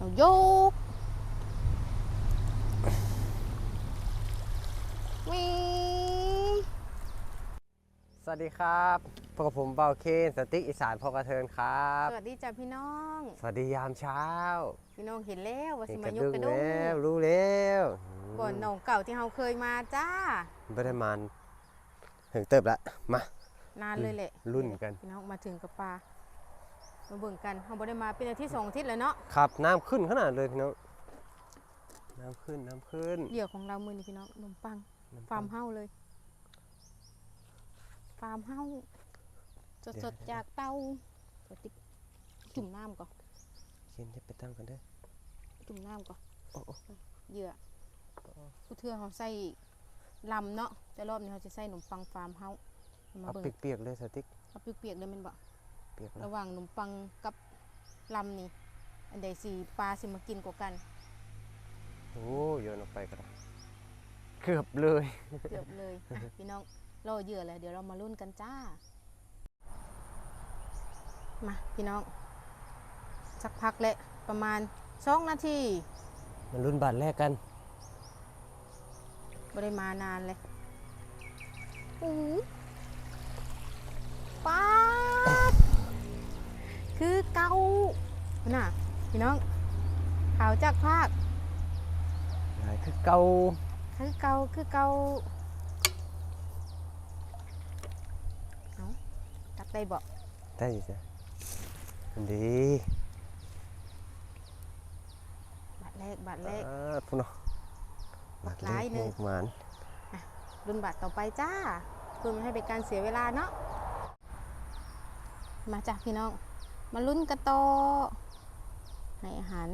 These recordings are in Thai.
เอาโยกวิสวัสดีครับพบกับผมเบาเคนสติ๊กอีสานพอกระเทินครับ สวัสดีจ้ะพี่น้อง สวัสดียามเช้าพี่น้องเห็นแล้วว่าสิเห็นมากระยกดึงกระดุแล้วมรู้แล้วก่อนหนองเก่าที่เราเคยมาจ้าไม่ได้มันถึงเติบละมานานเลยแหละรุ่นกันพี่น้องมาถึงกับปลา มาเบิ่งกันเราบ่ได้มาเป็นอาทิตย์สองอาทิตย์แล้วเนาะครับน้ำขึ้นขนาดเลยพี่น้องน้ำขึ้นน้ำขึ้นเหยื่อของเรามือนี่พี่น้องขนมปังน้ำฟาร์มเฮ้าเลยฟาร์มเฮ้าสดๆจากเตาเดี๋ยวติ๊กจุ่มน้ำก่อนเคนจะไปตั้งกันเด้อจุ่มน้ำก่อนโอ้โอ้ เหยื่อผู้เทื่อเขาใส่ลำเนาะแต่รอบนี้เขาจะใส่ขนมปังฟาร์มเฮ้ามาเอาเบิ่งเปียกๆเลยสติ๊กเอาเปียกๆเลยแมันบ่เปียกแล้ระวหว่างขนมปังกับลำนี่ อันใดสีปลาสิมากินกว่ากันโอ้โยนออกไปก็ได้เกือบเลย เกือบเลยอะพี่น้องรอเหยื่อแล้วเดี๋ยวเรามาลุ้นกันจ้า มาพี่น้อง สักพักแหละประมาณสองนาทีมันรุ่นบาทแรกกันไม่ได้มานานเลยอู้ป้าด คือเกาน่ะพี่น้องขาวจากภาคหลายคือเก่าคือเกาคือเกาเอาตักได้บ่ได้อยู่จ้ะอันดีบาทแรกบาทแรกอ่าพุ่นเนาะบาทหลายหนึ่งหมานรุ่นบาทต่อไปจ้าเพื่อไม่ให้เป็นการเสียเวลาเนาะมาจ้ะพี่น้อง มาลุ้นกันต่อในอาหาร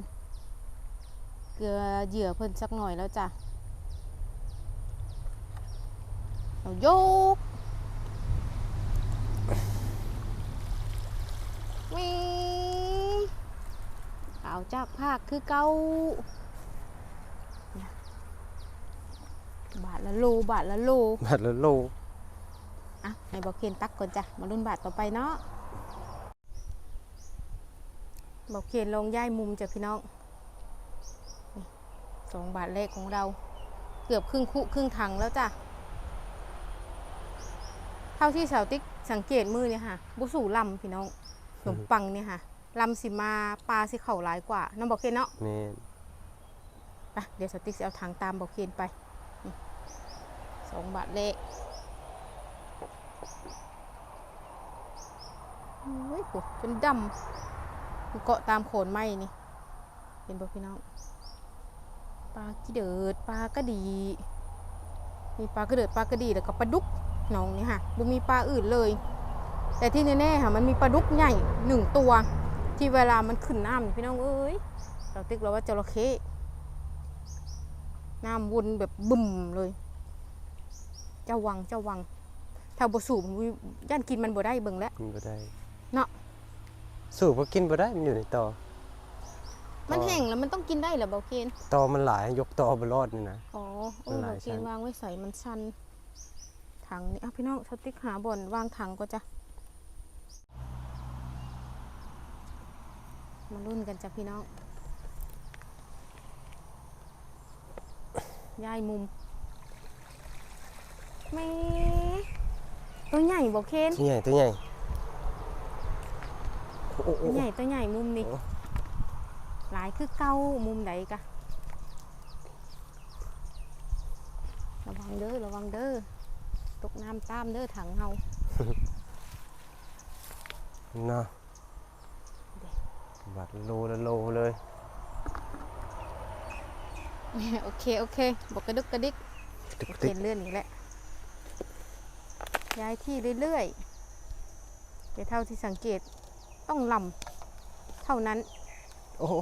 เกลือเหยื่อเพิ่นสักหน่อยแล้วจ้ะเอาโยกวิเอาจากภาคคือเกาเนี่ยบาทละโล บาทละโล บาทละโล อะ ให้บอกเคนตักก่อนจ้ะ มารุ่นบาทต่อไปเนาะ บอกเคนลงย้ายมุมจ้ะพี่น้องนี่สองบาทแรกของเรา เกือบครึ่งคุครึ่งถังแล้วจ้ะ เท่าที่สาวติ๊กสังเกตมือเนี่ยค่ะ บุสู่ลำพี่น้องขนมปังเนี่ยค่ะลำสิมาปลาสิเข่าหลายกว่าน้องบอกเคนเนาะแม่นไปเดี๋ยวสาวติ๊กจะเอาถังตามบอกเคนไปนี่สองบาทเลขโอ้ยโหจนดำมัน เกาะตามโขนไม้นี่ เห็นบ่พี่น้องปลากีเดิดปลากระดี มีปลากระเดิดปลากระดีแล้วก็ปลาดุกน้องนี่ค่ะบ่มีปลาอื่นเลย แต่ที่แน่ๆค่ะมันมีปลาดุกใหญ่หนึ่งตัว ที่เวลามันขึ้นน้ำนี่พี่น้องเอ้ยเราติ๊กเราว่าจระเข้น้ำวนแบบบึ้มเลยเจ้าวังเจ้าวังถ้าบ่สูบวิย่านกินมันบ่ได้เบิ่งแล้วกินบ่ได้เนาะ สูบก็กินบ่ได้มันอยู่ในตอมันแห้งแล้วมันต้องกินได้เหรอเบาเกนตอมันหลายยกตอบ่รอดนี่นะ อ๋อเอมันอหลาเบายเกชั้นนวางไว้ใส่มันชันถังนี่อะพี่น้องสติ๊กหาบ่อนวางถังก็จะมารุ่นกันจ้ะพี่น้องย้ายมุมแม่ตัวใหญ่บอกเคนตัวใหญ่ตัวใหญ่ โอ้โอ้ตัวโอ้ใหญ่ตัวใหญ่มุมนี่โอ้หลายคือเก้ามุมใดกะระวังเด้อระวังเด้อตกน้ำตามเด้อถังเฮาเนาะบาทละโลละโลเลยโอเคโอเคบอกกระดึกกระดิกตึกโอเคตึกเลื่อนอีกแล้วย้ายที่เรื่อยๆแต่เท่าที่สังเกต ต้องลำเท่านั้น โอ้โอ้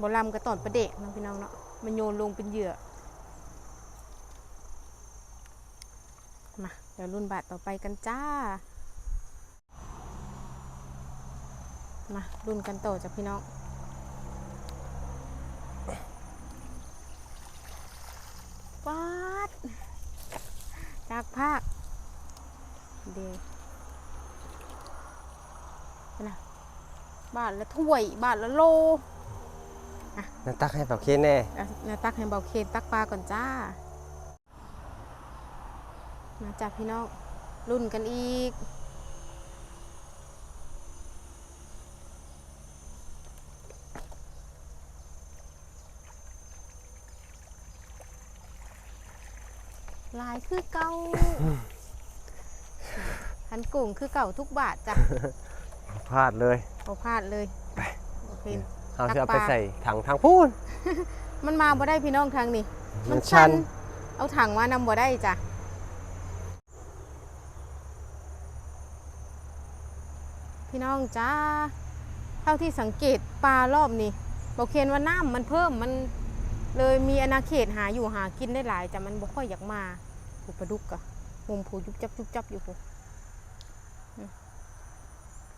บ่ลำก็ตอนประเดกเนาะพี่น้องเนาะมันโยนลงเป็นเหยื่อมาเดี๋ยวรุ่นบาทต่อไปกันจ้า มารุ่นกันต่อจ้ะพี่น้องปาดจากภาคเดนะ บาทละถ้วย บาทละโลนั่นตักให้เป่าเคนแน่อะนาตักให้เบาเคนตักปลาก่อนจ้า มาจับพี่น้องรุ่นกันอีก ลายคือเก่าหันกุ้งคือเก่าทุกบาทจ้ะ พลาดเลยเอาพลาดเลยไปโอเคเอาจะเอาตัไปกปลา ใส่ถังทางพูน มันมาบ่ได้พี่น้องทางนี้มันชัน เอาถังมานำบ่ได้จ้ะพี่น้องจ้าเท่าที่สังเกตปลารอบนี้บอกเคนว่าน้ำมันเพิ่มมันเลยมีอาณาเขตหาอยู่หากินได้หลายแต่มันบ่ค่อยอยากมาผูปลาดุกอะมุมผูยุบจับยุบจับอยู่ผูอืม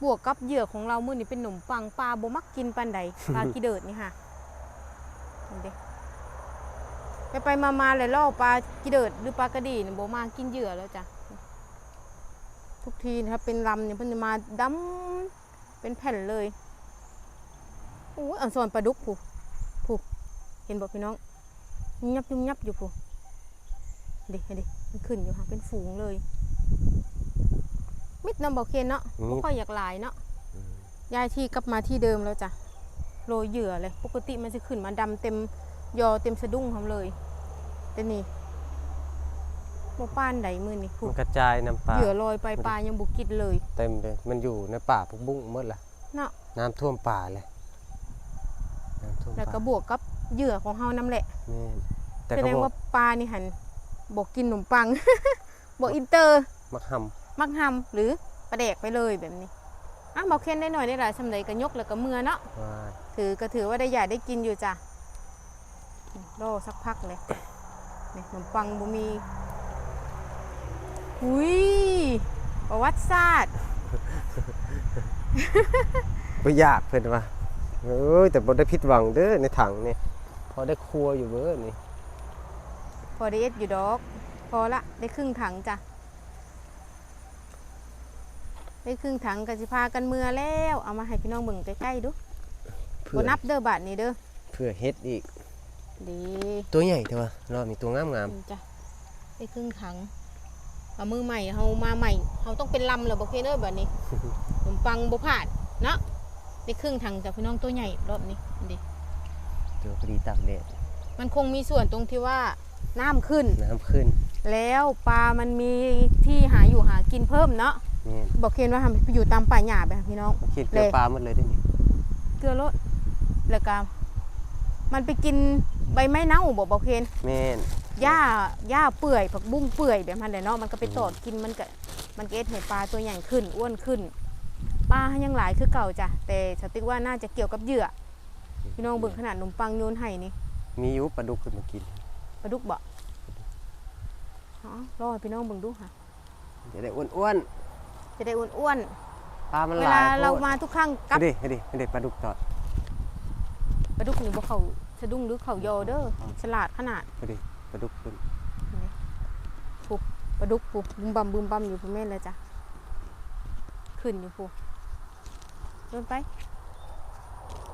บวกกับเหยื่อของเรามื้อนี้เป็นหนมปังปลาบ่มักกินปันใดปลากีเดิดนี่ค่ะเห็นเด้ไปไปมามาเลยล่อปลากิเดิดหรือปลากระดีเนี่ยโบมากินเหยื่อแล้วจ้ะทุกทีนะครับเป็นลำเนี่ยเพิ่นจะมาดำเป็นแผ่นเลยโอ้ยอันส่วนปลาดุกผู้ผู้เห็นบอกพี่น้องยุ่มยับยุ่มยับอยู่ผู้เด็กเด็กมันขึ้นอยู่ค่ะเป็นฝูงเลย มิดน้ำบอกเคนเนาะมิดไม่ค่อยอยากหลายเนาะย้ายที่กลับมาที่เดิมแล้วจ้ะโรยเหยื่อเลย ปกติมันจะขึ้นมาดำเต็มยอเต็มสะดุ้งทำเลยแต่นี่โมป้านใดมือนี่มันกระจายน้ำปลาเหยื่อลอยไปปลายังบุกิดเลย เต็มเลยมันอยู่ในป่าพุกบุ้งหมดละเนาะ น้ำท่วมป่าเลยน้ำท่วมแล้วก็ป่าบวกกับเหยื่อของเฮานั่นแหละ แม่นแต่แสก็ดงบอว่ากปลานี่หันบอกกินขนมปัง บอกอินเตอร์มักห มักทำหรือประเดกไปเลยแบบนี้อะบอกเค้นได้หน่อยได้หลายสำเร็จก็ยกแล้วก็เมื่อเนาะำว่าถือก็ถือว่าได้ใหญ่ได้กินอยู่จ้ะรอสักพักเลยนี่ขนมปังบ่มีหุยประวัติศาสตร์บ่ยากเพิ่นว่าเอ้ยแต่บ่ได้ผิดหวังเด้อในถังนี่พอได้ครัวอยู่เบ้อนี่ พอได้เอ็ดอยู่ดอก พอละได้ครึ่งถังจ้ะ ได้ครึ่งถังกสิพากันเมื่อแล้ว เอามาให้พี่น้องเบิ่งใกล้ๆดูเพื่บ่อนับเด้อบาทนี้เด้อเพื่อเฮ็ดอีก ดีตัวใหญ่แต่ว่ารอบนี้ตัวงามนี่จ้ะได้ครึ่งถังเอามือใหม่เฮามาใหม่เฮาต้องเป็นลำเลยบ่เคเด้อบัดนี้ขนมปังบ่พลาดเนาะได้ครึ่งถังจากพี่น้องตัวใหญ่รอบนี้ดิๆตัวพอดีตากแดดมันคงมีส่วนตรงที่ว่าน้ำขึ้น น้ำขึ้นแล้วปลามันมีที่หาอยู่หากินเพิ่มเนาะแม่ นบอกเคนว่าทำไปอยู่ตามป่าหญ้าไปค่ะพี่น้องคิดเกลือเลยปลาหมดเลยเด้อนี่เกลือรสแล้วก็มันไปกินใบไม้เน่าบอกบอกเคนแม่นหญ้าหญ้าเปื่อยผักบุ้งเปื่อยแบบนั้นเลยเนาะมันก็ไปตอดกินมันก็มันก็เอ็ดให้ปลาตัวใหญ่ขึ้นอ้วนขึ้นปลายังหลายคือเก่าจ้ะแต่สติ๊กว่าน่าจะเกี่ยวกับเหยื่อพี่น้องเบิ่งขนาดขนมปังโยนไห้นี่มีอยู่ปลาดุกขึ้นมากินปลาดุกบ่อ๋อรอให้พี่น้องเบิ่งดูค่ะจะได้อ้วน จะได้อ้วนๆปลามันๆหเวลายลาเราโพดมาทุกครั้งกับเฮ้ยดิเฮ้ยดิเฮ้ยดิปลาดุกตอด ปลาดุกนี่บ่เขาสะดุ้งหรือเขายอเด้อฉลาดขนาดเฮ้ยดิปลาดุกขึ้นปลาดุกปูบึมบัมบึมบัมอยู่พูแม่นเลยจ้ะขึ้นอยู่ปูเดินไป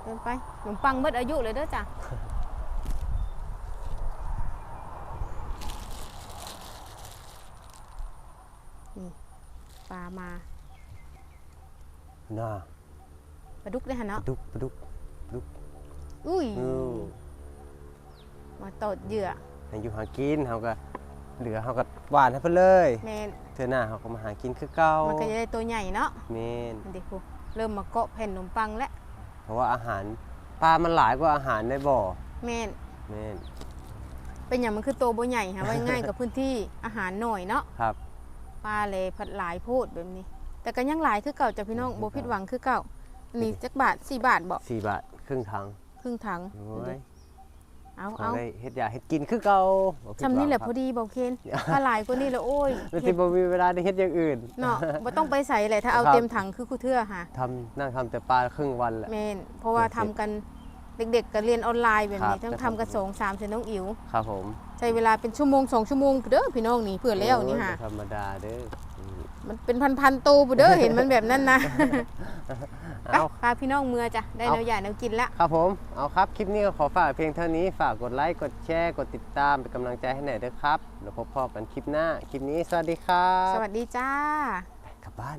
เดินไปขนมปังหมดอายุเลยเด้อจ้ะนี่ปลา มาน่าปลาดุกได้ฮะปเนาะลาดุกปลาดุกอุ้ยเออมาตอดเหยื่อให้อยู่หากินเฮาก็เหลือเฮาก็หวานให้เพิ่นเลยแมนเทื่อหน้าเฮาก็มาหากินคือเก่ามันก็จะได้ตัวใหญ่เนาะแม่นอันเด็กปูเริ่มมาเกาะแผ่นขนมปังแล้วเพราะว่าอาหารปลามันหลายกว่าอาหารในบ่อแมนแม่นเป็นอย่างมันคือตัวบ่ใหญ่ฮะไว้ง่ายกับพื้นที่อาหารหน่อยเนาะครับ ปลาเลยผัดหลายโพดแบบนี้ แต่ก็ยังหลายคือเก่าจ้ะพี่น้องโบผิดหวังคือเก่าอันนี้จักบาทสี่บาทบอก4บาทครึ่งถังครึ่งถังโอ้ยเอาเอาเอาได้เฮ็ดอยากเฮ็ดกินคือเก่าบ่ผิดทำนี่แหละพอดีบอกเคนถ้าหลายกว่านี้แล้วโอ้ยแล้วที่บ่มีเวลาได้เฮ็ดอย่างอื่นเนาะบ่ต้องไปใส่เลยถ้าเอาครับเต็มถังคือคู่เทื่อค่ะทำนั่งทำแต่ปลาครึ่งวันแหละแมนเพราะว่าทำกันเด็กๆก็เรียนออนไลน์แบบนี้ต้องทำกันสองสามเซนน้องอิ๋วครับผม ช้เวลาเป็นชั่วโมงสองชั่วโมงเด้อพี่น้องนี่เพื่อแล้วนี่ค่ะโอ้ยบ่ธรรมดาเด้ออืมมันเป็นพันๆตัวบุเด้อเห็นมันแบบนั้นนะเอาพาพี่น้องเมือจ้ะได้เอาแนวใหญ่แนวกินละครับผมเอาครับคลิปนี้ก็ขอฝากเพียงเท่านี้ฝากกดไลค์กดแชร์กดติดตามเป็นกำลังใจให้หน่อยเด้อครับแล้วพบพอกันคลิปหน้าคลิปนี้สวัสดีครับสวัสดีจ้าไปกลับบ้าน